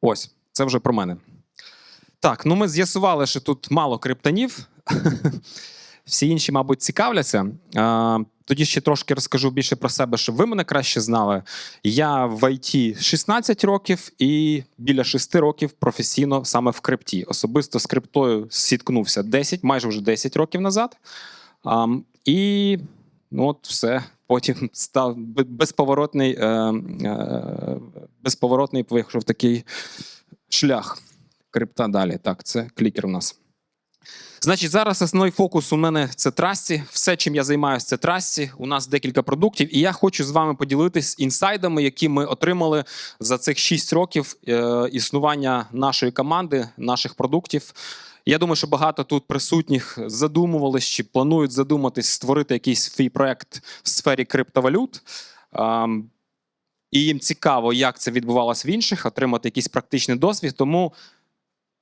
Ось, це вже про мене. Так, ну ми з'ясували, що тут мало криптонів. Всі інші, мабуть, цікавляться. Тоді ще трошки розкажу більше про себе, щоб ви мене краще знали. Я в ІТ 16 років і біля 6 років професійно саме в крипті. Особисто з криптою зіткнувся 10, майже вже 10 років назад. І ну, от все. Потім став безповоротний, е, е, безповоротний вийшов такий шлях. Крипта далі. Так, це клікер у нас. Значить, зараз основний фокус у мене це трасті. Все, чим я займаюся, це трасті. У нас декілька продуктів, і я хочу з вами поділитись інсайдами, які ми отримали за цих 6 років е, існування нашої команди, наших продуктів. Я думаю, що багато тут присутніх задумувались чи планують задуматись створити якийсь свій проект в сфері криптовалют. І їм цікаво, як це відбувалося в інших, отримати якийсь практичний досвід. Тому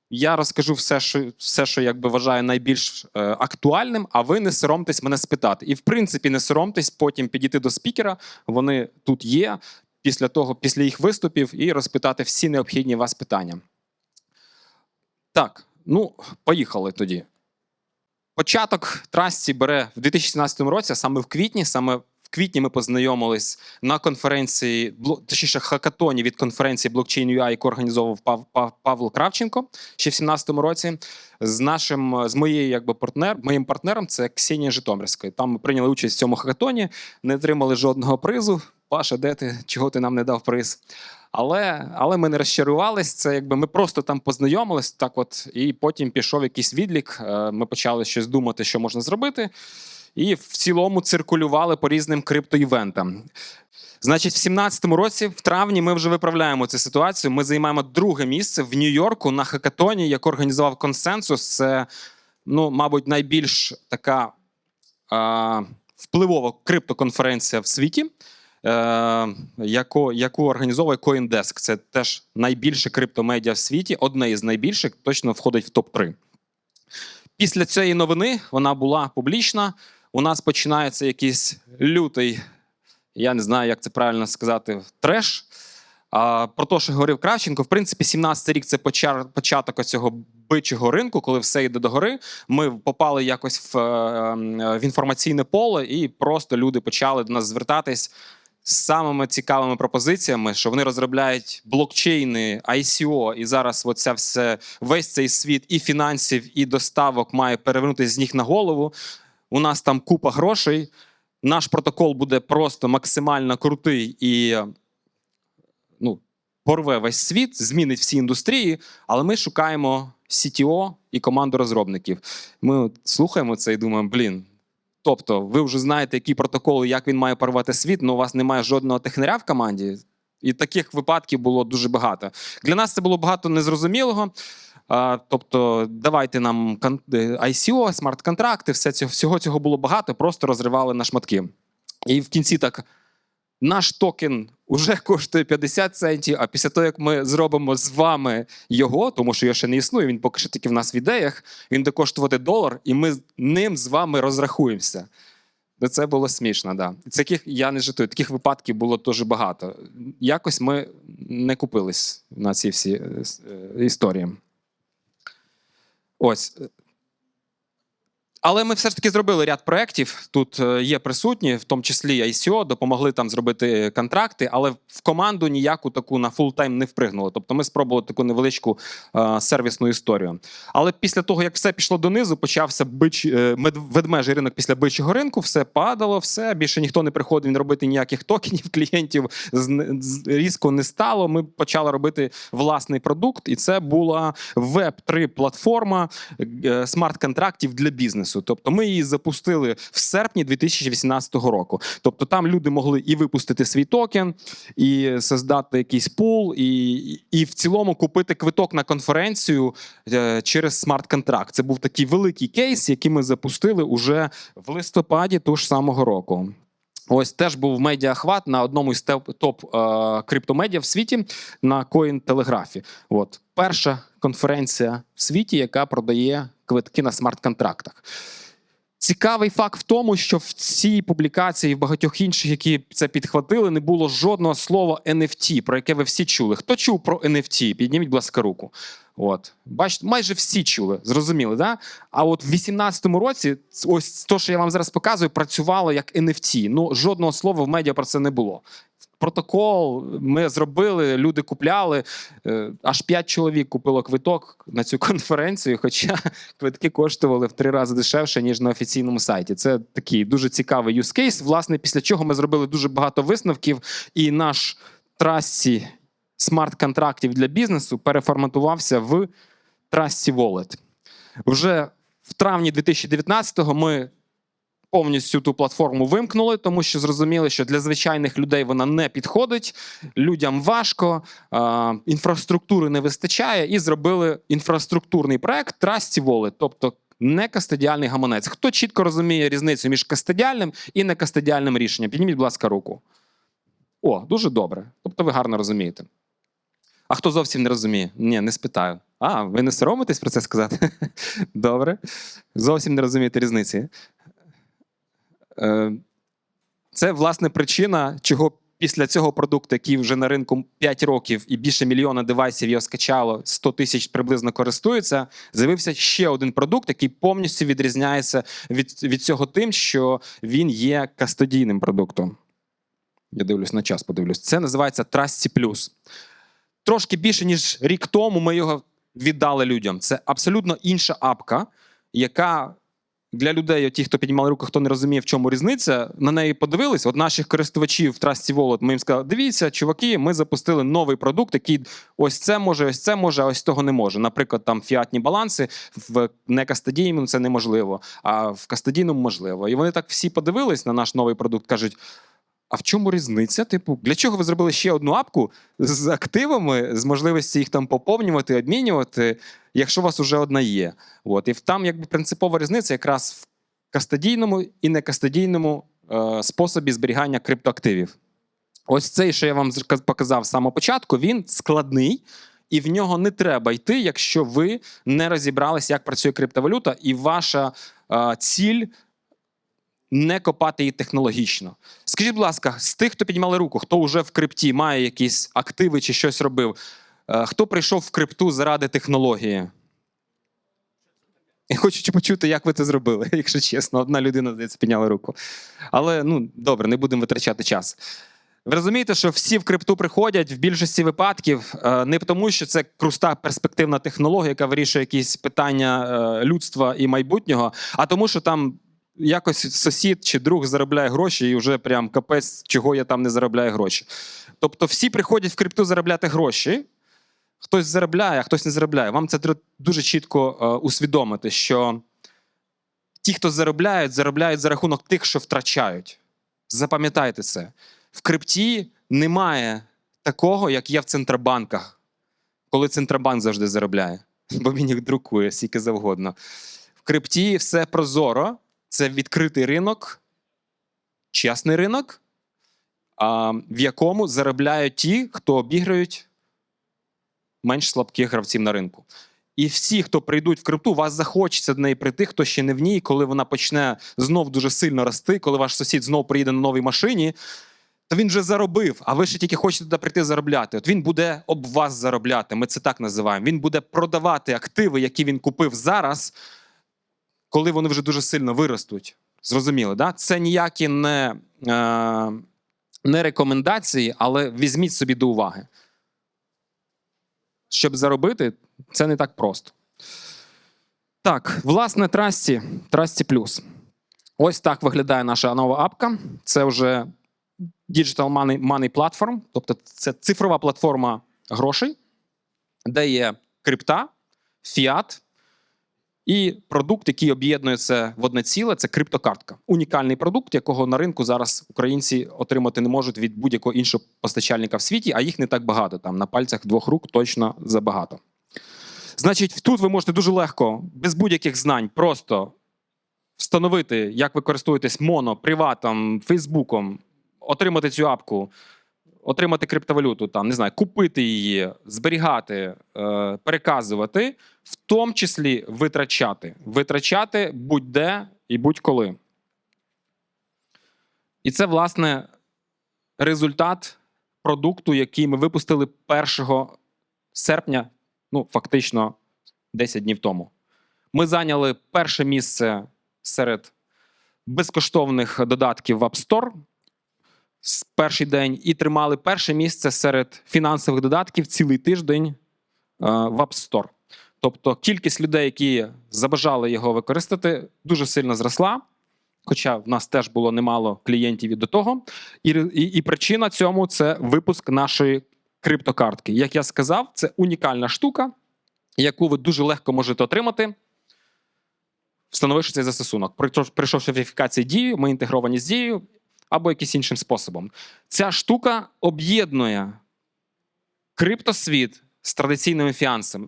я розкажу все, що все, що якби вважаю найбільш е, актуальним, а ви не соромтесь мене спитати. І в принципі, не соромтесь потім підійти до спікера. Вони тут є після того, після їх виступів, і розпитати всі необхідні вас питання. Так, ну, поїхали тоді. Початок трасті бере в 2017 році, саме в квітні. Саме в квітні ми познайомились на конференції, точніше, хакатоні від конференції Blockchain UI, яку організовував Пав, Пав, Павло Кравченко ще в 2017 році. З нашим з моєю якби партнер, моїм партнером це Ксенія Житомирська. Там ми прийняли участь в цьому хакатоні, не отримали жодного призу. Паша, де ти? Чого ти нам не дав приз? Але, але ми не розчарувались. Це якби ми просто там познайомились, так от, і потім пішов якийсь відлік. е, Ми почали щось думати, що можна зробити. І в цілому циркулювали по різним криптоівентам. Значить, в 17-му році, в травні, ми вже виправляємо цю ситуацію. Ми займаємо друге місце в Нью-Йорку на хакатоні, яку організував консенсус. Це, ну, мабуть, найбільш така а, впливова криптоконференція в світі, е, яку, яку організовує CoinDesk. Це теж найбільше криптомедіа в світі, одне із найбільших, точно входить в топ-3. Після цієї новини вона була публічна. У нас починається якийсь лютий, я не знаю, як це правильно сказати, треш. А, про те, що говорив Кравченко, в принципі, 17-й рік це початок цього бичого ринку, коли все йде до гори. Ми попали якось в, е, е, в інформаційне поле, і просто люди почали до нас звертатись з самими цікавими пропозиціями, що вони розробляють блокчейни, ICO, і зараз оця все, весь цей світ і фінансів, і доставок має перевернутися з ніг на голову. У нас там купа грошей. Наш протокол буде просто максимально крутий і ну, порве весь світ, змінить всі індустрії, але ми шукаємо CTO і команду розробників. Ми слухаємо це і думаємо, блін. Тобто, ви вже знаєте, які протоколи, як він має порвати світ, але у вас немає жодного технаря в команді. І таких випадків було дуже багато. Для нас це було багато незрозумілого. А, тобто, давайте нам е, ICO, смарт-контракти, все цього, всього цього було багато, просто розривали на шматки. І в кінці так: наш токен уже коштує 50 центів, а після того, як ми зробимо з вами його, тому що його ще не існує, він поки що тільки в нас в ідеях, він буде коштувати долар, і ми ним з вами розрахуємося. Ну, Це було смішно, да. Таких я не жартую, таких випадків було дуже багато. Якось ми не купились на ці всі е, е, історії. Ось. Але ми все ж таки зробили ряд проєктів. Тут е, є присутні, в тому числі ICO, допомогли там зробити контракти, але в команду ніяку таку на фултайм не впригнули. Тобто ми спробували таку невеличку е, сервісну історію. Але після того, як все пішло донизу, почався бич, е, ведмежий ринок після бичого ринку, все падало, все більше ніхто не приходив не робити ніяких токенів, клієнтів з- з- різко не стало. Ми почали робити власний продукт, і це була web 3 платформа е, смарт-контрактів для бізнесу. Тобто ми її запустили в серпні 2018 року. Тобто там люди могли і випустити свій токен, і создати якийсь пул, і, і в цілому купити квиток на конференцію е, через смарт-контракт. Це був такий великий кейс, який ми запустили уже в листопаді того ж самого року. Ось теж був медіахват на одному із топ е, криптомедіа в світі на Cointelegraph. От перша конференція в світі, яка продає квитки на смарт-контрактах. Цікавий факт в тому, що в цій публікації в багатьох інших, які це підхватили, не було жодного слова NFT, про яке ви всі чули. Хто чув про NFT? Підніміть, будь ласка, руку. От. Бачите, майже всі чули, зрозуміли, да? А от в 18-му році, ось то, що я вам зараз показую, працювало як NFT. Ну, жодного слова в медіа про це не було. Протокол ми зробили, люди купляли. Е, Аж п'ять чоловік купило квиток на цю конференцію, хоча квитки коштували в три рази дешевше, ніж на офіційному сайті. Це такий дуже цікавий case, власне, після чого ми зробили дуже багато висновків, і наш трасі смарт-контрактів для бізнесу переформатувався в трасі Wallet. Вже в травні 2019-го ми повністю ту платформу вимкнули, тому що зрозуміли, що для звичайних людей вона не підходить, людям важко, інфраструктури не вистачає, і зробили інфраструктурний проект Trusty Wallet, тобто не кастодіальний гаманець. Хто чітко розуміє різницю між кастодіальним і некастодіальним рішенням? Підніміть, будь ласка, руку. О, дуже добре. Тобто ви гарно розумієте. А хто зовсім не розуміє? Ні, не спитаю. А, ви не соромитесь про це сказати? Добре. Зовсім не розумієте різниці. Е, Це, власне, причина, чого після цього продукту, який вже на ринку 5 років і більше мільйона девайсів його скачало, 100 тисяч приблизно користуються, з'явився ще один продукт, який повністю відрізняється від, від цього тим, що він є кастодійним продуктом. Я дивлюсь на час, подивлюсь. Це називається Trusty Plus. Трошки більше, ніж рік тому ми його віддали людям. Це абсолютно інша апка, яка для людей, ті, хто піднімали руку, хто не розуміє, в чому різниця, на неї подивились. От наших користувачів в Trusty Wallet, ми їм сказали: дивіться, чуваки, ми запустили новий продукт, який ось це може, ось це може, а ось того не може. Наприклад, там фіатні баланси в некастадійному це неможливо, а в кастадійному можливо. І вони так всі подивились на наш новий продукт, кажуть. А в чому різниця? Типу, для чого ви зробили ще одну апку з активами, з можливості їх там поповнювати, обмінювати, якщо у вас вже одна є? От. І там якби принципова різниця якраз в кастодійному і некастодійному е, способі зберігання криптоактивів. Ось цей, що я вам показав з самого початку, він складний. І в нього не треба йти, якщо ви не розібралися, як працює криптовалюта, і ваша е, ціль не копати її технологічно. Скажіть, будь ласка, з тих, хто піднімали руку, хто вже в крипті має якісь активи чи щось робив, е, хто прийшов в крипту заради технології? Я хочу почути, як ви це зробили, якщо чесно. Одна людина, здається, підняла руку. Але ну, добре, не будемо витрачати час. Ви розумієте, що всі в крипту приходять в більшості випадків е, не тому, що це круста перспективна технологія, яка вирішує якісь питання е, людства і майбутнього, а тому, що там якось сусід чи друг заробляє гроші, і вже прям капець, чого я там не заробляю гроші. Тобто всі приходять в крипту заробляти гроші. Хтось заробляє, а хтось не заробляє. Вам це треба дуже чітко е, усвідомити, що ті, хто заробляють, заробляють за рахунок тих, що втрачають. Запам'ятайте це. В крипті немає такого, як є в центробанках, коли центробанк завжди заробляє, бо він їх друкує скільки завгодно. В крипті все прозоро, це відкритий ринок, чесний ринок, в якому заробляють ті, хто обіграють менш слабких гравців на ринку. І всі, хто прийдуть в крипту, вас захочеться до неї прийти, хто ще не в ній, коли вона почне знов дуже сильно рости, коли ваш сусід знов приїде на новій машині, то він вже заробив, а ви ще тільки хочете туди прийти заробляти. От він буде об вас заробляти. Ми це так називаємо. Він буде продавати активи, які він купив зараз, коли вони вже дуже сильно виростуть. Зрозуміли, да? Це ніякі не, е, не рекомендації, але візьміть собі до уваги. Щоб заробити, це не так просто. Так, власне, Трасті, Трасті Плюс. Ось так виглядає наша нова апка. Це вже Digital Money, Money Platform, тобто це цифрова платформа грошей, де є крипта, фіат і продукт, який об'єднує це в одне ціле, це криптокартка. Унікальний продукт, якого на ринку зараз українці отримати не можуть від будь-якого іншого постачальника в світі, а їх не так багато. Там на пальцях двох рук точно забагато. Значить, тут ви можете дуже легко, без будь-яких знань, просто встановити, як ви користуєтесь моно, приватом, фейсбуком, отримати цю апку, отримати криптовалюту, там, не знаю, купити її, зберігати, е, переказувати, в тому числі витрачати. Витрачати будь-де і будь-коли. І це, власне, результат продукту, який ми випустили 1 серпня, ну, фактично 10 днів тому. Ми зайняли перше місце серед безкоштовних додатків в App Store з перший день і тримали перше місце серед фінансових додатків цілий тиждень е, в App Store. Тобто кількість людей, які забажали його використати, дуже сильно зросла. Хоча в нас теж було немало клієнтів і до того. І, і, і причина цьому це випуск нашої криптокартки. Як я сказав, це унікальна штука, яку ви дуже легко можете отримати, встановивши цей застосунок. Прийшов- Прийшовши верифікації дії, ми інтегровані з дією або якимось іншим способом. Ця штука об'єднує криптосвіт з традиційними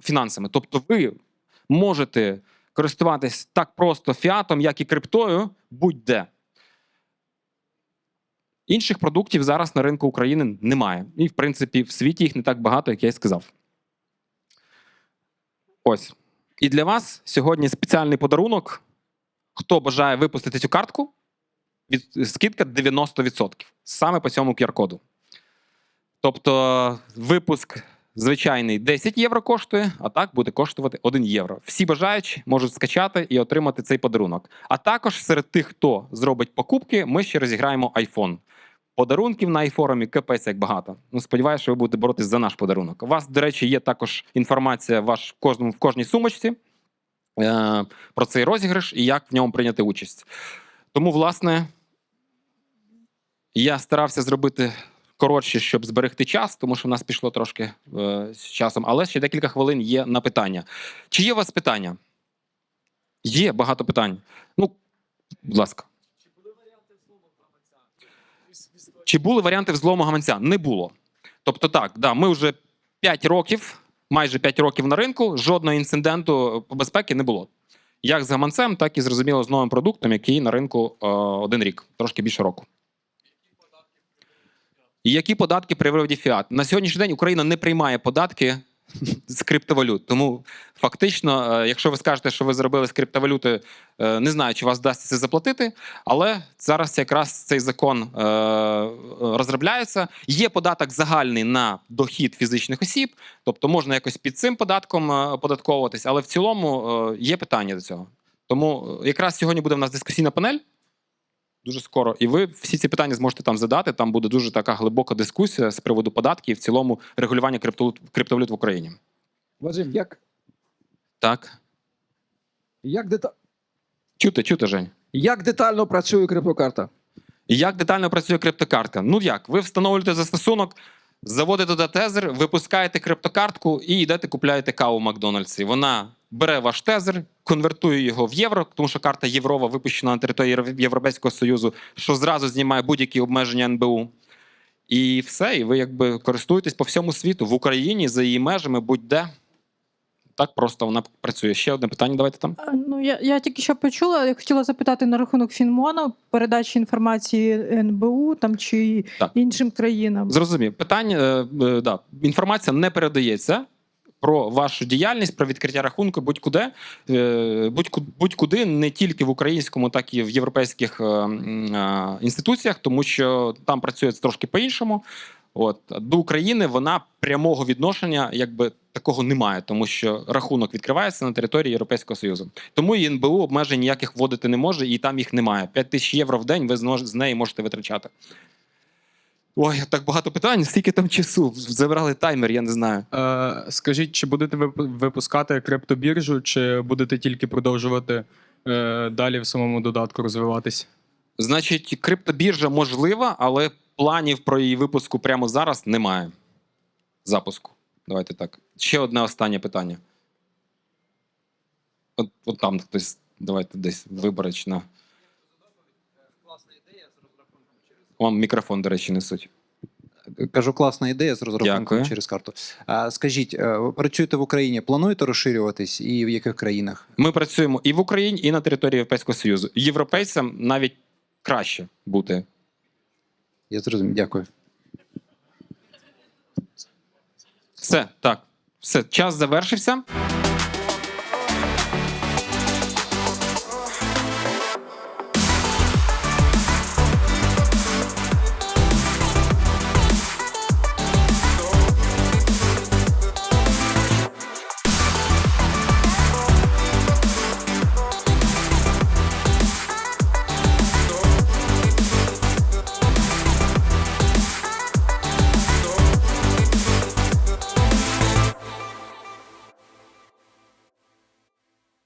фінансами. Тобто ви можете користуватись так просто фіатом, як і криптою, будь-де. Інших продуктів зараз на ринку України немає. І, в принципі, в світі їх не так багато, як я й сказав. Ось. І для вас сьогодні спеціальний подарунок. Хто бажає випустити цю картку, від, скидка 90%. Саме по цьому QR-коду. Тобто, випуск звичайний 10 євро коштує, а так буде коштувати 1 євро. Всі бажаючі можуть скачати і отримати цей подарунок. А також серед тих, хто зробить покупки, ми ще розіграємо iPhone. Подарунків на айфорумі капець як багато. Ну, сподіваюся, що ви будете боротись за наш подарунок. У вас, до речі, є також інформація ваш, в, кожному, в кожній сумочці е, про цей розіграш і як в ньому прийняти участь. Тому, власне, я старався зробити коротше, щоб зберегти час, тому що в нас пішло трошки е, з часом. Але ще декілька хвилин є на питання. Чи є у вас питання? Є багато питань. Ну, будь ласка. Чи були варіанти взлому гаманця? Не було. Тобто, так, да, ми вже 5 років, майже 5 років на ринку, жодного інциденту по безпеці не було. Як з гаманцем, так і зрозуміло з новим продуктом, який на ринку е, один рік, трошки більше року. Які податки при виводі фіат? На сьогоднішній день Україна не приймає податки з криптовалют. Тому фактично, е, якщо ви скажете, що ви зробили з криптовалюти, е, не знаю, чи вас вдасться це заплатити, але зараз якраз цей закон е, розробляється. Є податок загальний на дохід фізичних осіб, тобто можна якось під цим податком оподатковуватись, але в цілому є питання до цього. Тому якраз сьогодні буде в нас дискусійна панель. Дуже скоро. І ви всі ці питання зможете там задати. Там буде дуже така глибока дискусія з приводу податків і в цілому регулювання криптовалют, криптовалют в Україні. Вадим, як, Так. як, дета... Чути, чути, Жень. як детально працює криптокарта? Як детально працює криптокартка? Ну як? Ви встановлюєте застосунок, заводите туди тезер, випускаєте криптокартку і йдете купляєте каву в Макдональдсі. Вона бере ваш тезер, конвертує його в євро, тому що карта Єврова випущена на території Європейського Союзу, що зразу знімає будь-які обмеження НБУ. І все, і ви якби користуєтесь по всьому світу в Україні за її межами, будь-де. Так просто вона працює. Ще одне питання. Давайте там. Ну, я, я тільки що почула. Я хотіла запитати на рахунок Фінмону, передачі інформації НБУ там чи Так. іншим країнам. Зрозумів. Питання, е, е, да. інформація не передається про вашу діяльність, про відкриття рахунку будь-куди, е, будь-ку- будь-куди, не тільки в українському, так і в європейських е, е, інституціях, тому що там працює трошки по-іншому. От до України вона прямого відношення якби такого немає, тому що рахунок відкривається на території Європейського Союзу. Тому і НБУ обмежень ніяких вводити не може, і там їх немає. 5 тисяч євро в день ви з неї можете витрачати. Ой, так багато питань. Скільки там часу? Забрали таймер, я не знаю. Е, скажіть, чи будете ви випускати криптобіржу, чи будете тільки продовжувати е, далі в самому додатку розвиватись? Значить, криптобіржа можлива, але планів про її випуску прямо зараз немає. Запуску. Давайте так. Ще одне останнє питання. От, от там хтось, давайте десь виборочно. Вам мікрофон, до речі, несуть. Кажу, класна ідея з розрахунком через карту. А, скажіть, е, працюєте в Україні, плануєте розширюватись і в яких країнах? Ми працюємо і в Україні, і на території Європейського Союзу. Європейцям навіть краще бути. Я зрозумів, дякую. Все, так. Все, час завершився.